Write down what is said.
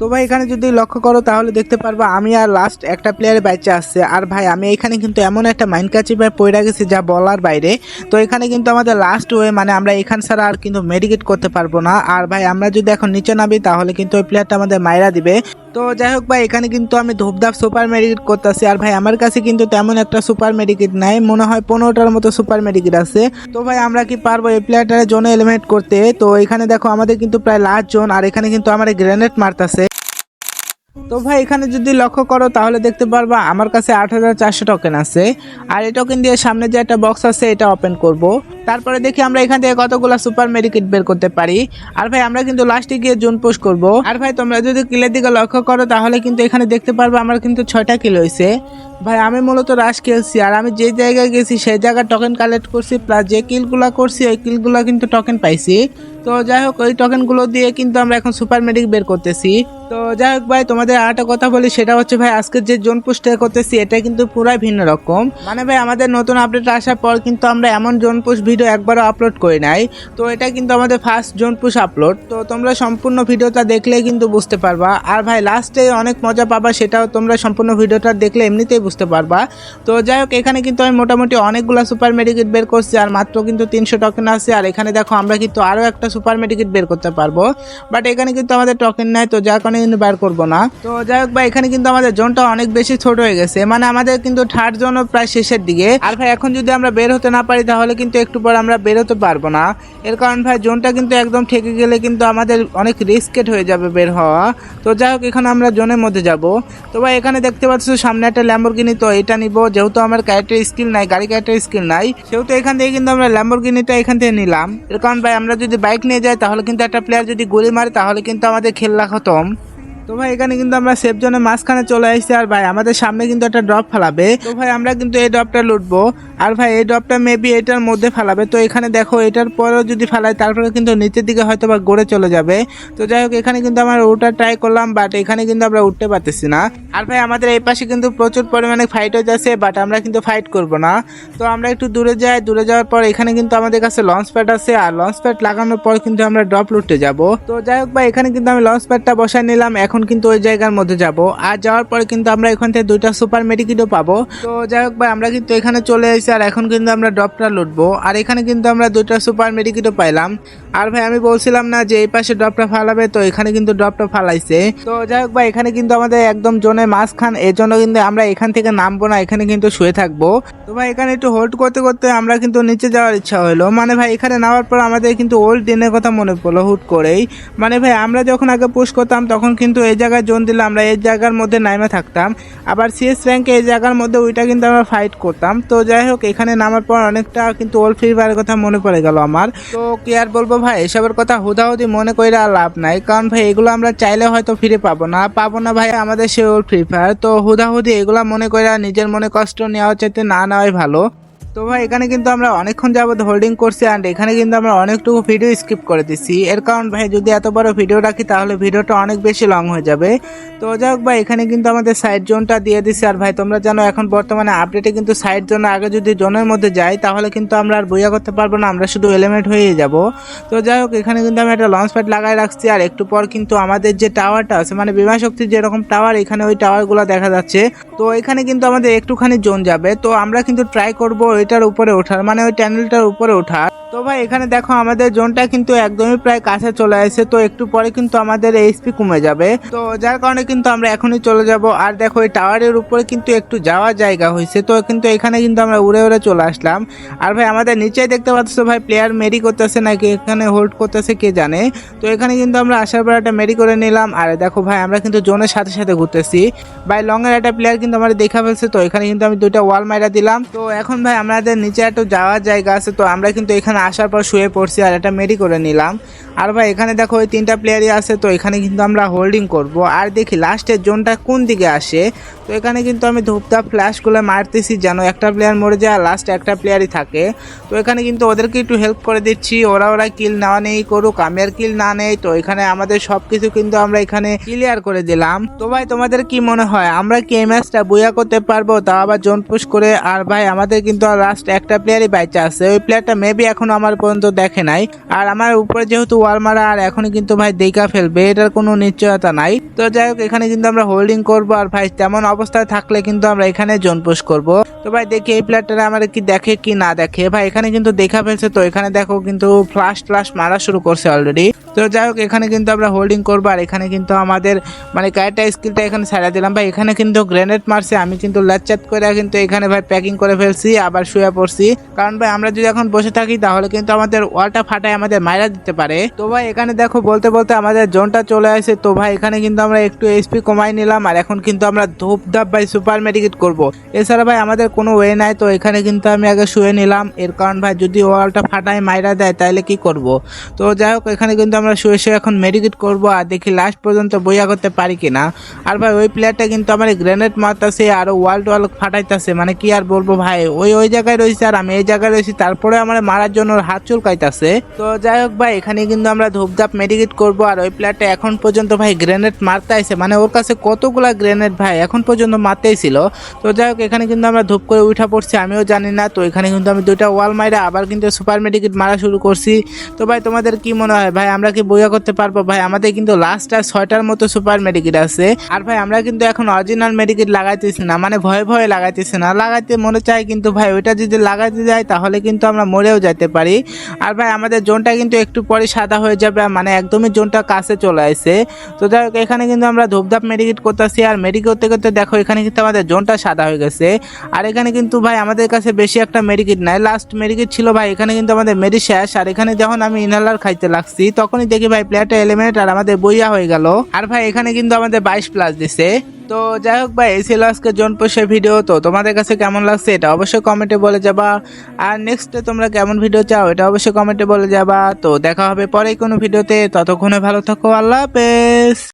তো ভাই, এখানে যদি লক্ষ্য করো, তাহলে দেখতে পারব আমি আর লাস্ট একটা প্লেয়ারের বাইচে আসছে আর ভাই, আমি এখানে কিন্তু এমন একটা মাইন্ড কাচি ভাই পড়ে গেছি যা বলার বাইরে। তো এখানে কিন্তু আমাদের লাস্ট ওয়ে মানে আমরা এখান ছাড়া আর কিন্তু মেডিকেট করতে পারব না। আর ভাই, আমরা যদি এখন নিচে নামি, তাহলে কিন্তু ওই প্লেয়ারটা আমাদের মাইরা দিবে। তো যাই হোক ভাই, এখানে কিন্তু আমি ধূপধাপ সুপার মেডিকেট করতেছি। আর ভাই, আমার কাছে কিন্তু তেমন একটা সুপার মেডিকেট নাই। মনে হয় পনেরোটার মতো সুপার মেডিকেট আছে। তো ভাই, আমরা কি পারব এই প্লেয়ারটারে জোনে এলিমিনেট করতে? তো এখানে দেখো, আমাদের কিন্তু প্রায় লাস্ট জোন। আর এখানে কিন্তু আমার গ্রেনেড মারতাছে। তো ভাই, এখানে যদি লক্ষ্য করো, তাহলে দেখতে পারবা আমার কাছে আট হাজার চারশো টোকেন আছে। আর এই টোকেন দিয়ে সামনে যে একটা বক্স আছে, এটা ওপেন করব। তারপরে দেখি আমরা এখান থেকে কতগুলো সুপার মেডিকেট বের করতে পারি। আর ভাই, আমরা কিন্তু লাস্টে গিয়ে জোন পোস্ট করব। আর ভাই, তোমরা যদি কিলের দিকে লক্ষ্য করো, তাহলে কিন্তু এখানে দেখতে পারবা আমার কিন্তু ছয়টা কিল হয়েছে। ভাই, আমি মূলত রাশ খেলছি, আর আমি যে জায়গায় গেছি, সেই জায়গায় টোকেন কালেক্ট করছি প্লাস যে কিলগুলো করছি, ওই কিলগুলো কিন্তু টোকেন পাইছি। তো যাই হোক, ওই টোকেনগুলো দিয়ে কিন্তু আমরা এখন সুপার মেডিক বের করতেছি। তো যাই হোক ভাই, তোমাদের আর একটা কথা বলি, সেটা হচ্ছে ভাই আজকে যে জোন পোস্টে করতেছি, এটা কিন্তু পুরাই ভিন্ন রকম। মানে ভাই, আমাদের নতুন আপডেট আসার পর কিন্তু আমরা এমন জোন পোস্ট ভিডিও একবারও আপলোড করি নাই। তো এটা কিন্তু আমাদের ফার্স্ট জোন পোস্ট আপলোড তো তোমরা সম্পূর্ণ ভিডিওটা দেখলে কিন্তু বুঝতে পারবা। আর ভাই লাস্টে অনেক মজা পাবা, সেটাও তোমরা সম্পূর্ণ ভিডিওটা দেখলে এমনিতেই বুঝতে পারবা। তো যাই হোক, এখানে কিন্তু আমি মোটামুটি অনেকগুলো সুপার মেডিকেট বের করছি, আর মাত্র কিন্তু তিনশো টোকেন আছে। আর এখানে দেখো, আমরা কিন্তু আরও একটা সুপার মেডিকেট বের করতে পারব। বাট এখানে কিন্তু আমাদের টোকেন নাই, তো যার কারণে কিন্তু বের করব না। তো যাই হোক ভাই, এখানে কিন্তু আমাদের জোনটা অনেক বেশি ছোট হয়ে গেছে। মানে আমাদের কিন্তু থার্ড জোনও প্রায় শেষের দিকে। আর ভাই, এখন যদি আমরা বের হতে না পারি, তাহলে কিন্তু একটু পর আমরা বের হতে পারব না। এর কারণ ভাই, জোনটা কিন্তু একদম ঠেকে গেলে কিন্তু আমাদের অনেক রিস্কেট হয়ে যাবে বের হওয়া। তো যাই হোক, এখানে আমরা জোনের মধ্যে যাব। তো ভাই, এখানে দেখতে পাচ্ছ সামনে একটা ল্যাম্বরগিনি তো এটা নিব। যেহেতু আমার ক্যারেক্টার স্কিল নাই, গাড়ি ক্যারেক্টার স্কিল নাই, সেহেতু এখান থেকে কিন্তু আমরা ল্যাম্বরগিনিটা এখান থেকে নিলাম। এর কারণ ভাই, আমরা যদি বাইক নিয়ে যাই, তাহলে কিন্তু একটা প্লেয়ার যদি গুলি মারে, তাহলে কিন্তু আমাদের খেলা খতম। তো ভাই, এখানে কিন্তু আমরা সেফ জোনের মাঝখানে চলে আসছি আর ভাই, আমাদের সামনে কিন্তু একটা ড্রপ ফেলাবে। তো ভাই, আমরা কিন্তু এই ড্রপটা লুটবো। আর ভাই, এই ড্রপটা মেবি এটার মধ্যে ফেলাবে। তো এখানে দেখো, এটার পরেও যদি ফেলাই তারপরে কিন্তু নিচের দিকে হয়তো বা গড়ে চলে যাবে। তো যাই হোক, এখানে কিন্তু আমরা ওটা ট্রাই করলাম বাট এখানে কিন্তু আমরা উঠতে পারতেছি না। আর ভাই, আমাদের এই পাশে কিন্তু প্রচুর পরিমাণে ফাইট হয়ে যাচ্ছে বাট আমরা কিন্তু ফাইট করব না। তো আমরা একটু দূরে যাই। দূরে যাওয়ার পর এখানে কিন্তু আমাদের কাছে লঞ্চ প্যাড আছে। আর লঞ্চ প্যাড লাগানোর পর কিন্তু আমরা ড্রপ লুটতে যাব। তো যাই হোক, ভাই, এখানে কিন্তু আমি লঞ্চ প্যাডটা বসাই নিলাম। এখন কিন্তু ওই জায়গার মধ্যে যাব। আর যাওয়ার পরে কিন্তু আমরা এখান থেকে দুইটা সুপার মেডিকিটও পাবো। তো যাই হোক ভাই, আমরা কিন্তু এখানে চলে এসেছি আর এখন কিন্তু আমরা ড্রপটা লুটবো। আর এখানে কিন্তু আমরা দুইটা সুপার মেডিকিটও পাইলাম। আর ভাই, আমি বলছিলাম না যে এই পাশে ড্রপটা ফালাবে, তো এখানে কিন্তু ড্রপটা ফালাইছে। তো যাই হোক ভাই, এখানে কিন্তু আমাদের একদম জোনে মাঝখান এই জন্য কিন্তু আমরা এখান থেকে নামবো না, এখানে কিন্তু শুয়ে থাকব। তো ভাই, এখানে একটু হোল্ড করতে করতে আমরা কিন্তু নিচে যাওয়ার ইচ্ছা হলো। মানে ভাই, এখানে নামার পর আমাদের কিন্তু ওল্ড দিনের কথা মনে পড়ল হুট করেই। মানে ভাই, আমরা যখন আগে পুশ করতাম, তখন কিন্তু এই জায়গায় জোন দিলে আমরা এই জায়গার মধ্যে নামে থাকতাম। আবার সিএস র্যাঙ্কে এই জায়গার মধ্যে ওইটা কিন্তু আমরা ফাইট করতাম। তো যাই হোক, এখানে নামার পর অনেকটা কিন্তু ওল্ড ফ্রি ফায়ারের কথা মনে পড়ে গেল আমার। তো কি আর বলব ভাই, এসবের কথা হুদাহুদি মনে করে আর লাভ নাই। কারণ ভাই, এগুলো আমরা চাইলে হয়তো ফিরে পাবো না। পাবো না ভাই, আমাদের সে ওল্ড ফ্রি ফায়ার তো হুদাহুদি এগুলা মনে করে নিজের মনে কষ্ট নেওয়া চাইতে না নেওয়াই ভালো। তো ভাই, এখানে কিন্তু আমরা অনেকক্ষণ যাবত হোল্ডিং করছি অ্যান্ড এখানে কিন্তু আমরা অনেকটুকু ভিডিও স্কিপ করে দিচ্ছি। এর কারণ ভাই, যদি এত বড় ভিডিও রাখি, তাহলে ভিডিওটা অনেক বেশি লং হয়ে যাবে। তো যাই হোক ভাই, এখানে কিন্তু আমাদের সাইড জোনটা দিয়ে দিছি। আর ভাই, তোমরা জানো, এখন বর্তমানে আপডেটে কিন্তু সাইড জোন আগে যদি জোনের মধ্যে যাই, তাহলে কিন্তু আমরা আর বইয়া করতে পারব না। আমরা শুধু এলিমেন্ট হয়ে যাব। তো যাই হোক, এখানে কিন্তু আমি একটা লঞ্চ প্যাড লাগাই রাখছি। আর একটু পর কিন্তু আমাদের যে টাওয়ারটা আছে মানে বিমা শক্তির যেরকম টাওয়ার এখানে ওই টাওয়ারগুলো দেখা যাচ্ছে। তো এখানে কিন্তু আমাদের একটুখানি জোন যাবে। তো আমরা কিন্তু ট্রাই করব এটার উপরে ওঠার মানে ওই ট্যানেলটার উপরে ওঠার তো ভাই, এখানে দেখো আমাদের জোনটা কিন্তু একদমই প্রায় কাছে চলে আসে, তো একটু পরে কিন্তু আমাদের এইচপি কমে যাবে। তো যার কারণে কিন্তু আমরা এখনই চলে যাব। আর দেখো, এই টাওয়ারের উপরে কিন্তু একটু যাওয়ার জায়গা হয়েছে, তো কিন্তু এখানে কিন্তু আমরা উড়ে উড়ে চলে আসলাম। আর ভাই, আমাদের নিচেই দেখতে পাচ্ছ ভাই প্লেয়ার মেরি করতেছে নাকি, এখানে হোল্ড করতেছে কে জানে। তো এখানে কিন্তু আমরা আসার পর একটা মেরি করে নিলাম। আর দেখো ভাই, আমরা কিন্তু জোনের সাথে সাথে ঘুরতেছি। ভাই লং এর একটা প্লেয়ার কিন্তু আমাদের দেখা ফেলছে, তো এখানে কিন্তু আমি দুইটা ওয়াল মাইরা দিলাম। তো এখন ভাই, আমাদের নিচে একটু যাওয়ার জায়গা আছে, তো আমরা কিন্তু এখানে আসার পর শুয়ে পড়ছি আর একটা মেরি করে নিলাম। আর ভাই, এখানে দেখো ওই তিনটা প্লেয়ারই আছে, তো এখানে কিন্তু আমরা হোল্ডিং করব। আর দেখি লাস্টের জোনটা কোন দিকে আসে? তো এখানে কিন্তু আমি ধূপধাপ ফ্ল্যাশগুলো মারতেছি যেন একটা প্লেয়ার মরে যায় লাস্ট একটা প্লেয়ারই থাকে। তো এখানে কিন্তু ওদেরকে একটু হেল্প করে দিচ্ছি। ওরা ওরা কিল না নেই, করুক, আমি আর কিল না নেই। তো এখানে আমাদের সব কিছু কিন্তু আমরা এখানে ক্লিয়ার করে দিলাম। তো ভাই, তোমাদের কি মনে হয়, আমরা কি এই ম্যাচটা বইয়া করতে পারব? তাও আবার জোন পুশ করে। আর ভাই, আমাদের কিন্তু লাস্ট একটা প্লেয়ারই বাইচা আছে। ওই প্লেয়ারটা মেবি এখন এখনও আমার পর্যন্ত দেখে নাই। আর আমার উপরে যেহেতু ওয়াল মারা, আর এখনই কিন্তু ভাই দেখা ফেলবে, এটার কোনো নিশ্চয়তা নাই। তো যাই হোক, এখানে কিন্তু আমরা হোল্ডিং করব, আর ভাই তেমন অবস্থায় থাকলে কিন্তু আমরা এখানে জোন পুশ করব। তো ভাই দেখি এই প্লেয়ারটা আমার কি দেখে কি না দেখে। ভাই এখানে কিন্তু দেখা ফেলছে তো, এখানে দেখো কিন্তু ফ্লাশ ফ্লাশ মারা শুরু করছে অলরেডি তো যাই হোক, এখানে কিন্তু আমরা হোল্ডিং করব, আর এখানে কিন্তু আমাদের মানে ক্যারেক্টার স্কিলটা এখানে ছাড়া দিলাম। ভাই এখানে কিন্তু গ্রেনেড মারছে, আমি কিন্তু ল্যাচাত করে কিন্তু এখানে ভাই প্যাকিং করে ফেলছি, আবার শুয়ে পড়ছি। কারণ ভাই আমরা যদি এখন বসে থাকি তাহলে কিন্তু আমাদের ওয়ালটা ফাটায় আমাদের মাইরা দিতে পারে। তো ভাই, এখানে দেখো, বলতে বলতে আমাদের জোনটা চলে আসে। তো ভাই, এখানে কিন্তু আমরা একটু এইচপি কমাই নিলাম আর এখন কিন্তু আমরা ধূপ ধাপ ভাই সুপার মেডিকেট করব। এছাড়া ভাই, আমাদের কোনো ওয়ে নাই, তো এখানে কিন্তু আমি আগে শুয়ে নিলাম। এর কারণ ভাই, যদি ওয়ালটা ফাটায়, মাইরা দেয়, তাহলে কি করব? তো যাই হোক, এখানে কিন্তু আমরা শুয়ে শুয়ে এখন মেডিকেট করব আর দেখি লাস্ট পর্যন্ত বইয়া করতে পারি কিনা। আর ভাই, ওই প্লেয়ারটা কিন্তু আমার গ্রেনেড মারতেছে আর ওয়াল টোয়াল ফাটাইতেছে। মানে কি আর বলব ভাই, ওই ওই জায়গায় রয়েছে আর আমি এই জায়গায় রয়েছি। তারপরে আমার মারার জন্য ওর হাত চুলকাইতেছে। তো যাই হোক ভাই এখানে কিন্তু আমরা ধূপধাপ মেডিকেট করব। আর ওই প্লেয়ারটা এখন পর্যন্ত ভাই গ্রেনেড মারতে আইছে মানে ওর কাছে কতগুলা গ্রেনেড ভাই, এখন পর্যন্ত মারতেই ছিল তো যাই হোক এখানে কিন্তু আমরা ধূপ করে উঠা পড়ছি, আমিও জানি না। তো এখানে কিন্তু আমি দুইটা ওয়াল মাইরা আবার কিন্তু সুপার মেডিকেট মারা শুরু করছি। তো ভাই, তোমাদের কি মনে হয় ভাই, আমরা কি বইয়া করতে পারব? ভাই, আমাদের কিন্তু লাস্ট আর ছয়টার মতো সুপার মেডিকেট আছে। আর ভাই, আমরা কিন্তু এখন অরিজিনাল মেডিকেট লাগাইতেছি না। মানে ভয়ে ভয়ে লাগাইতেছি না। লাগাইতে মনে চাই কিন্তু ভাই, ওইটা যদি লাগাইতে যাই তাহলে কিন্তু আমরা মরেও যাইতে পারি আর ভাই, আমাদের জোনটা কিন্তু একটু পরে সাদা হয়ে যাবে মানে একদমই জোনটা কাছে চলে আসে। তো যাই হোক, এখানে কিন্তু আমরা ধূপধাপ মেডিকেট করতেছি। আর মেডিকেট করতে করতে দেখো, এখানে কিন্তু আমাদের জোনটা সাদা হয়ে গেছে। আর এখানে কিন্তু ভাই, আমাদের কাছে বেশি একটা মেডিকেট নাই। লাস্ট মেডিকেট ছিল ভাই, এখানে কিন্তু আমাদের মেডি শেষ। আর এখানে যখন আমি ইনহেলার খাইতে লাগছি, তখনই দেখি ভাই, প্লেয়ারটা এলিমিনেট আর আমাদের বইয়া হয়ে গেল। আর ভাই, এখানে কিন্তু আমাদের বাইশ প্লাস দিছে। তো যাই হোক ভাই, এই ছিল আজকে জনপোষের ভিডিও তো তোমাদের কাছে কেমন লাগছে এটা অবশ্যই কমেন্টে বলে যাবা। আর নেক্সটে তোমরা কেমন ভিডিও চাও এটা অবশ্যই কমেন্টে বলে যাবা। তো দেখা হবে পরে কোনো ভিডিওতে ততক্ষণে ভালো থাকো, আল্লাহ হাফেজ।